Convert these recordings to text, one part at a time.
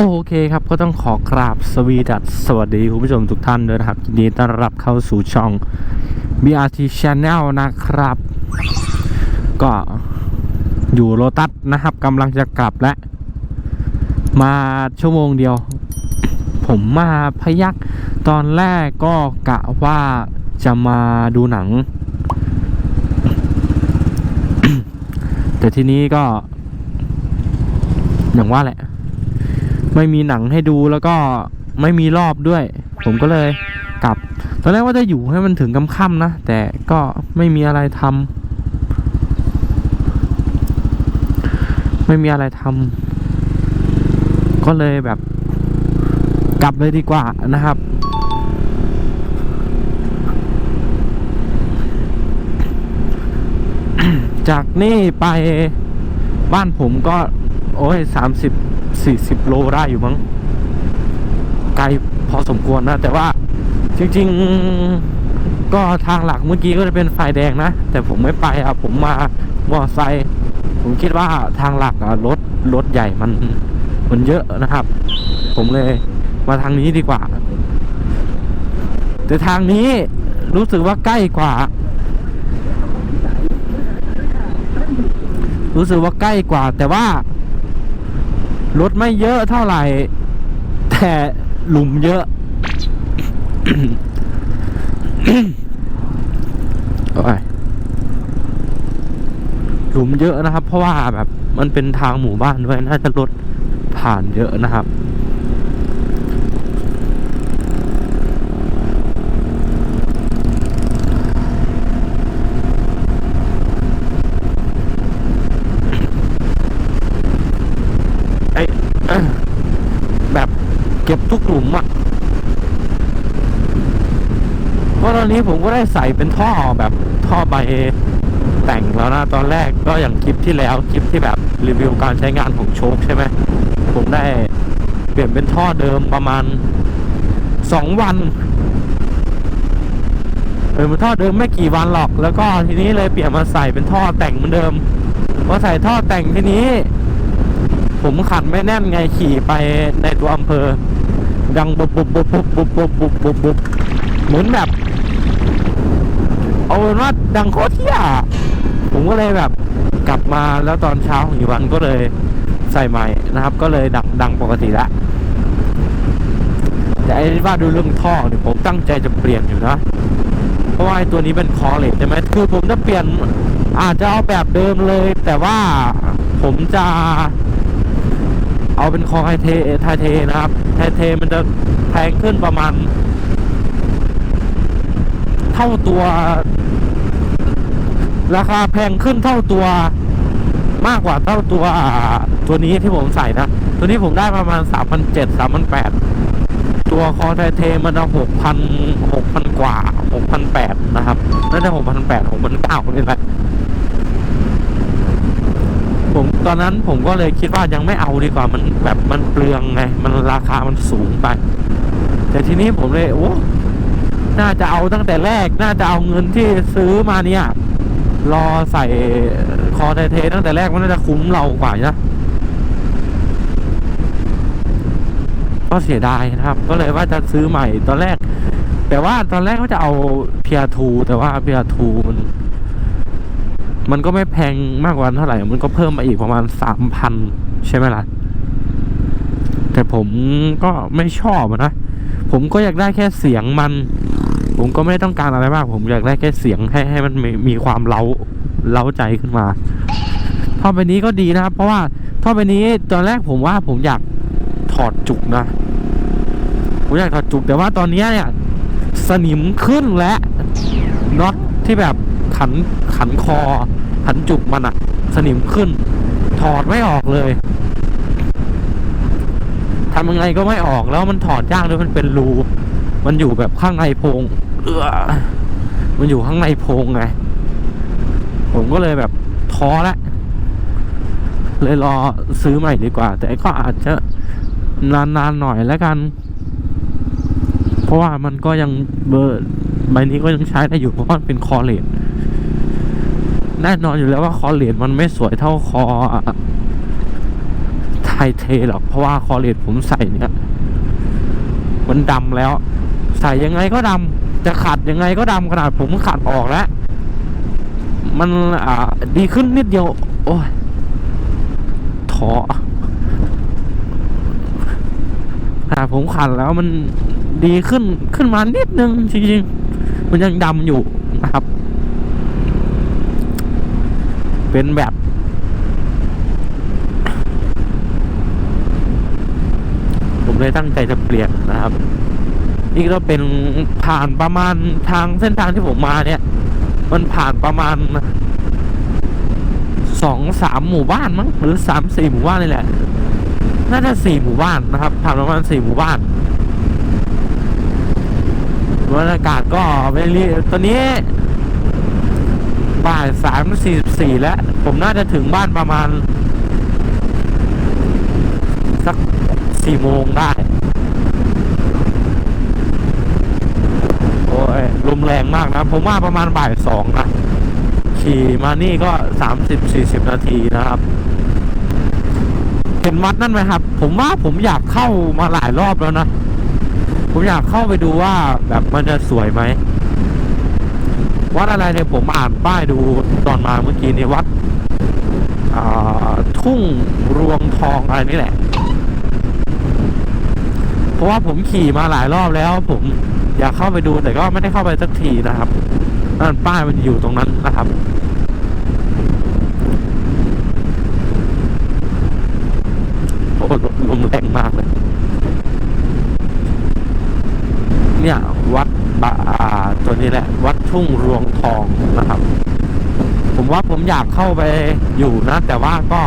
โอเคครับก็ต้องขอกราบสวีดัสสวัสดีคุณผู้ชมทุกท่านด้วยนะครับยินดีต้อนรับเข้าสู่ช่อง BRT Channel นะครับ ก็อยู่โลตัสนะครับกำลังจะกลับแล้วมาชั่วโมงเดียว ผมมาพยักตอนแรกก็กะว่าจะมาดูหนัง แต่ทีนี้ก็ อย่างว่าแหละ ไม่มีหนังให้ดูแล้วก็ไม่มีรอบด้วย ผมก็เลยกลับ ตอนแรกว่าจะอยู่ให้มันถึงค่ำๆนะ แต่ก็ไม่มีอะไรทำไม่มีอะไรทำก็เลยแบบ กลับเลยดีกว่านะครับจากนี่ไปบ้านผมก็ โอ้ยสามสิบ สี่สิบโลได้อยู่มั้งไกลพอสมควรนะ แต่ว่าจริง ๆ ก็ทางหลักเมื่อกี้ก็จะเป็นไฟแดงนะ แต่ผมไม่ไปอะผมมามอไซค์ผมคิดว่าทางหลักอะรถรถใหญ่มันมันเยอะนะครับ ผมเลยมาทางนี้ดีกว่า แต่ทางนี้รู้สึกว่าใกล้กว่า รู้สึกว่าใกล้กว่า แต่ว่า รถไม่เยอะเท่าไหร่ แต่หลุมเยอะ หลุมเยอะนะครับ เพราะว่าแบบ มันเป็นทางหมู่บ้านด้วยน่าจะรถผ่านเยอะนะครับ ไอ้ แบบเก็บทุกห ลุมอะเพราะตอนนี้ผมก็ได้ใส่เป็นท่อแบบท่อใบแต่งแล้วนะตอนแรกก็อย่างคลิปที่แล้วคลิปที่แบบรีวิวการใช้งานของโชคใช่ไหมผมได้เปลี่ยนเป็นท่อเดิมประมาณสองวันเออเป็นท่อเดิมไม่กี่วันหรอก แล้วก็ทีนี้เลยเปลี่ยนมาใส่เป็นท่อแต่งเหมือนเดิมพอใส่ท่อแต่งทีนี้ ผมขัดไม่แน่นไงขี่ไปในตัวอำเภอ ดังบุบบุบบุบบุบบุบบุบบุบบุบบุบเหมือนแบบ เอาเป็นว่าดังโคตรเที่ยผมก็เลยแบบ กลับมาแล้วตอนเช้าของอีกวันก็เลยใส่ใหม่นะครับ ก็เลยดังดังปกติละแต่ไอ้ว่าดูเรื่องท่อเนี่ยผมตั้งใจจะเปลี่ยนอยู่นะ เพราะว่าไอ้ตัวนี้เป็นคอเลตใช่ไหมคือผมจะเปลี่ยนอาจจะเอาแบบเดิมเลย แต่ว่าผมจะ เอาเป็นคอไทเทไทเทนะครับ ไทเทมันจะแพงขึ้นประมาณ เท่าตัว ราคาแพงขึ้นเท่าตัวมากกว่าเท่าตัวตัวนี้ที่ผมใส่นะ ตัวนี้ผมได้ประมาณสามพันเจ็ดสามพันแปดตัวคอไทเทมันเอาหกพันหกพันกว่าหกพันแปดนะครับน่าจะหกพันแปดหกพันเก้านี่แหละ ผมตอนนั้นผมก็เลยคิดว่ายังไม่เอาดีกว่ามันแบบมันเปลืองไง มันราคามันสูงไป แต่ทีนี้ผมเลยโอ้น่าจะเอาตั้งแต่แรก น่าจะเอาเงินที่ซื้อมาเนี่ย รอใส่คอไทเทตั้งแต่แรกมันน่าจะคุ้มเรากว่านะก็เสียดายนะครับ ก็เลยว่าจะซื้อใหม่ตอนแรก แต่ว่าตอนแรกก็จะเอาเพียทูแต่ว่าเพียทูมัน มันก็ไม่แพงมากกว่าเท่าไหร่ มันก็เพิ่มมาอีกประมาณสามพันใช่ไหมล่ะ แต่ผมก็ไม่ชอบนะ ผมก็อยากได้แค่เสียงมัน ผมก็ไม่ต้องการอะไรมาก ผมอยากได้แค่เสียงให้ให้มันมีมีความเล้าเล้าใจขึ้นมาท่อไปนี้ก็ดีนะครับ เพราะว่าท่อไปนี้ตอนแรกผมว่าผมอยากถอดจุกนะ ผมอยากถอดจุกแต่ว่าตอนนี้เนี่ย สนิมขึ้นและน็อตที่แบบขันขันคอ ขันจุกมันอะสนิมขึ้น ถอดไม่ออกเลยทำยังไงก็ไม่ออกแล้วมันถอดยากด้วยมันเป็นรู มันอยู่แบบข้างในโพงเออมันอยู่ข้างในโพงไง ผมก็เลยแบบท้อละเลยรอซื้อใหม่ดีกว่า แต่ก็อาจจะนานๆหน่อยแล้วกัน เพราะว่ามันก็ยังเบอร์ใบนี้ก็ยังใช้ได้อยู่เพราะมันเป็นคอเลด แน่นอนอยู่แล้วว่าคอเลดมันไม่สวยเท่าคอเท่าไฮเทหรอกเพราะว่าคอเลตผมใส่เนี่ยมันดำแล้ว ใส่ยังไงก็ดำจะขัดยังไงก็ดำขนาดผมขัดออกแล้ว มันอ่าดีขึ้นนิดเดียว โอ้ยท้อขนาดผมขัดแล้วมันดีขึ้นขึ้นมานิดนึงจริงๆมันยังดำอยู่นะครับ เป็นแบบ ผมเลยตั้งใจจะเปลี่ยนนะครับ นี่ก็เป็นผ่านประมาณทางเส้นทางที่ผมมาเนี่ย มันผ่านประมาณสองสามหมู่บ้านมั้งหรือสามสี่หมู่บ้านนี่แหละน่าจะสี่หมู่บ้านนะครับผ่านประมาณสี่หมู่บ้านบรรยากาศก็ไม่รีตอนนี้ บ่ายสามสี่สี่แล้ว ผมน่าจะถึงบ้านประมาณ สักสี่โมงได้ โอ้ยลมแรงมากนะ ผมว่าประมาณบ่ายสองนะ ขี่มานี่ก็สามสิบสี่สิบนาทีนะครับเห็นวัดนั่นไหมครับ ผมว่าผมอยากเข้ามาหลายรอบแล้วนะ ผมอยากเข้าไปดูว่าแบบมันจะสวยไหม วัดอะไรเนี่ยผมอ่านป้ายดูตอนมาเมื่อกี้เนี่ยวัดทุ่งรวงทองอะไรนี่แหละ เพราะว่าผมขี่มาหลายรอบแล้ว ผมอยากเข้าไปดูแต่ก็ไม่ได้เข้าไปสักทีนะครับนั่นป้ายมันอยู่ตรงนั้นนะครับ โอ้ลมลมแรงมากเลย เนี่ย วัดบาอ่าตัว นี้แหละ วัดทุ่งรวงทองนะครับ ผมว่าผมอยากเข้าไปอยู่นะ แต่ว่าก็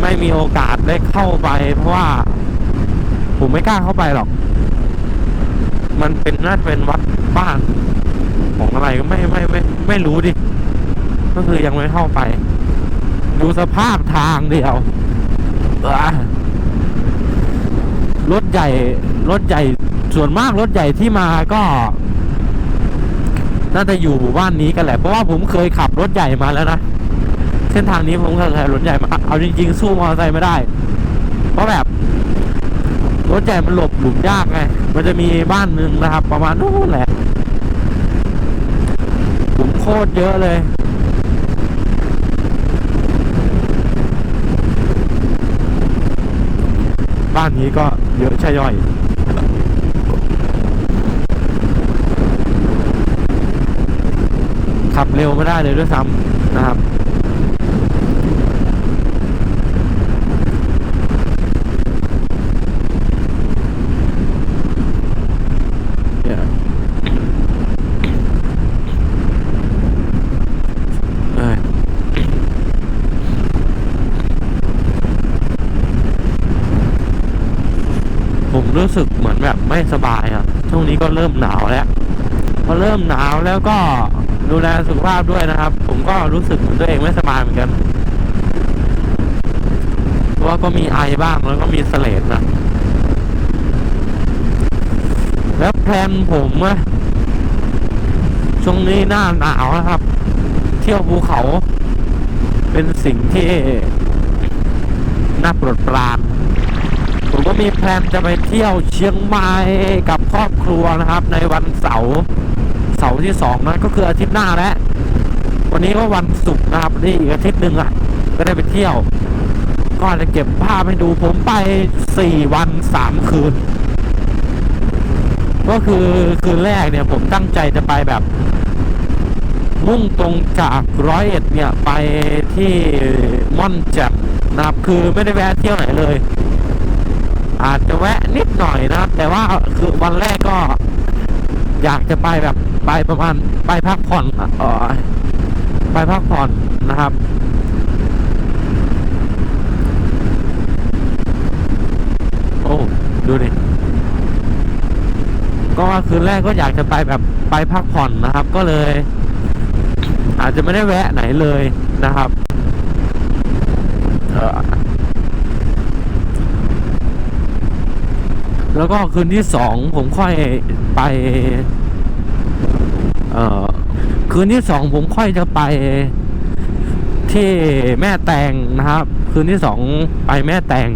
ไม่มีโอกาสได้เข้าไป เพราะว่า ผมไม่กล้าเข้าไปหรอก มันเป็นน่าจะเป็นวัดบ้านของอะไรก็ไม่ไม่ไม่ไม่รู้ดิ ก็คือยังไม่เข้าไป ดูสภาพทางเดียวรถใหญ่รถใหญ่ส่วนมากรถใหญ่ที่มาก็ น่าจะอยู่หมู่บ้านนี้กันแหละเพราะว่าผมเคยขับรถใหญ่มาแล้วนะเส้นทางนี้ผมเคยขับรถใหญ่มาเอาจริงๆสู้มอเตอร์ไซค์ไม่ได้ เพราะแบบรถใหญ่มันหลบหลุมยากไงมันจะมีบ้านหนึ่งนะครับ ประมาณนู้นแหละหลุมโคตรเยอะเลยบ้านนี้ก็เยอะใช่ย่อย ขับเร็วไม่ได้เลยด้วยซ้ำนะครับเนี่ยเอ้ยผมรู้สึกเหมือนแบบไม่สบายอะช่วงนี้ก็เริ่มหนาวแล้ว พอเริ่มหนาวแล้วก็ ดูแลสุขภาพด้วยนะครับ ผมก็รู้สึกตัวเองไม่สบายเหมือนกันเพราะว่าก็มีไอบ้างแล้วก็มีเสลดนะแล้วแพลนผมอะช่วงนี้หน้าหนาวนะครับ เที่ยวภูเขา เป็นสิ่งที่น่าปรดปรานผมก็มีแพลนจะไปเที่ยวเชียงใหม่กับครอบครัวนะครับ ในวันเสาร์ เสาร์ที่สองนั้นก็คืออาทิตย์หน้าแล้ววันนี้ก็วันศุกร์นะครับนี่อีกอาทิตย์หนึ่งอะ ก็ได้ไปเที่ยว ก็จะเก็บภาพให้ดูผมไปสี่วันสามคืน ก็คือคืนแรกเนี่ยผมตั้งใจจะไปแบบ มุ่งตรงจากร้อยเอ็ดเนี่ยไปที่ม่อนแจ่มนะครับ คือไม่ได้แวะเที่ยวไหนเลย อาจจะแวะนิดหน่อยนะแต่ว่าคือวันแรกก็อยากจะไปแบบ ไปประมาณไปพักผ่อนอะเอไปพักผ่อนนะครับ โอ้ดูดิก็คืนแรกก็อยากจะไปแบบไปพักผ่อนนะครับ ก็เลย อาจจะไม่ได้แวะไหนเลยนะครับเออแล้วก็คืนที่สองผมค่อยไป เออคืนที่สองผมค่อยจะไปที่แม่แตงนะครับ คืนที่สองไปแม่แตง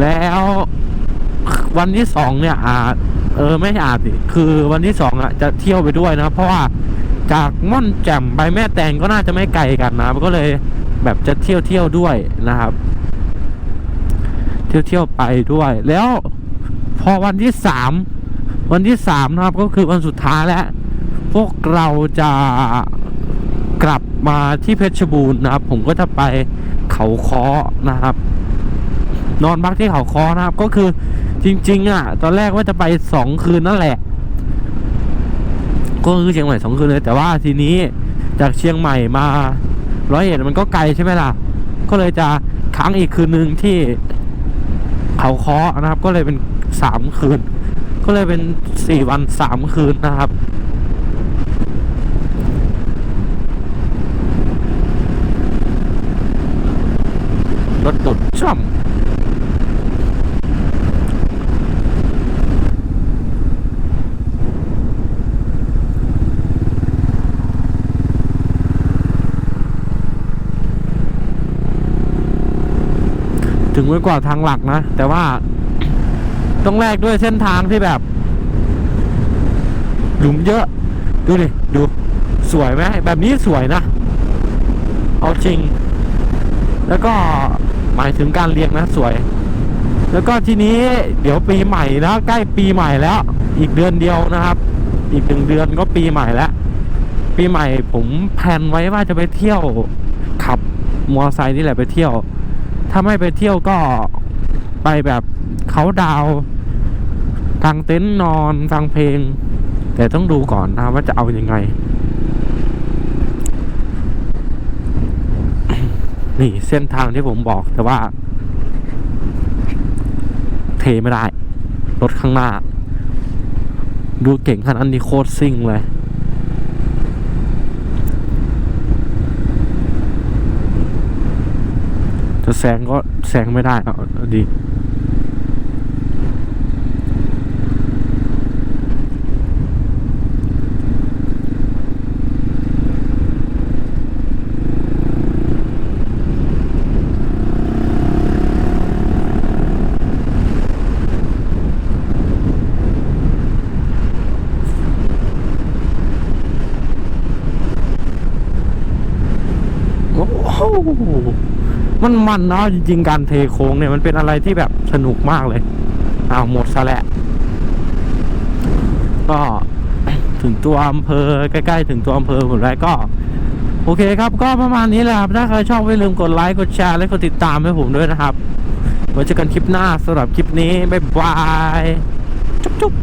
แล้ววันที่สองเนี่ยอาจเออไม่อาจสิคือวันที่สองอะจะเที่ยวไปด้วยนะ เพราะว่าจากม่อนแจ่มไปแม่แตงก็น่าจะไม่ไกลกันนะก็เลยแบบจะเที่ยวเที่ยวด้วยนะครับ เที่ยวเที่ยวไปด้วย แล้วพอวันที่สาม วันที่สามนะครับก็คือวันสุดท้ายแล้ว พวกเราจะกลับมาที่เพชรบูรณ์นะครับ ผมก็จะไปเขาค้อนะครับ นอนพักที่เขาค้อนะครับ ก็คือจริง ๆ อะ ตอนแรกว่าจะไปสองคืนนั่นแหละ ก็คือเชียงใหม่สองคืนเลย แต่ว่าทีนี้จากเชียงใหม่มาร้อยเอ็ดมันก็ไกลใช่ไหมล่ะ ก็เลยจะค้างอีกคืนหนึ่งที่เขาค้อนะครับ ก็เลยเป็นสามคืน ก็เลยเป็นสี่วันสามคืนนะครับ รถตุดช่ำถึงไว้กว่าทางหลักนะ แต่ว่า ต้องแลกด้วยเส้นทางที่แบบ หลุมเยอะ ดูดิ ดู สวยไหมแบบนี้สวยนะ เอาจริง แล้วก็หมายถึงการเรียงนะสวย แล้วก็ทีนี้เดี๋ยวปีใหม่นะใกล้ปีใหม่แล้ว อีกเดือนเดียวนะครับ อีกหนึ่งเดือนก็ปีใหม่แล้ว ปีใหม่ผมแพลนไว้ว่าจะไปเที่ยวขับมอเตอร์ไซค์นี่แหละไปเที่ยว ถ้าไม่ไปเที่ยวก็ไปแบบ เขาดาวน์ทางเต็นท์นอนฟังเพลง แต่ต้องดูก่อนนะว่าจะเอายังไง นี่เส้นทางที่ผมบอกแต่ว่า เทไม่ได้รถข้างหน้า ดูเก่งขนาดนั้นนี่โคตรซิ่งเลยจะแซงก็แซงไม่ได้อาเอาดี มันมันเนาะจริงๆ การเทโค้งเนี่ยมันเป็นอะไรที่แบบสนุกมากเลยอ้าวหมดซะแหละก็ถึงตัวอำเภอใกล้ๆ ถึงตัวอำเภอหมดแล้วก็ โอเคครับก็ประมาณนี้แหละครับถ้าใครชอบอย่ลืมกดไลค์กดแชร์และกดติดตามให้ผมด้วยนะครับไว้เจอกันคลิปหน้าสำหรับคลิปนี้ บ๊ายบาย จุ๊บ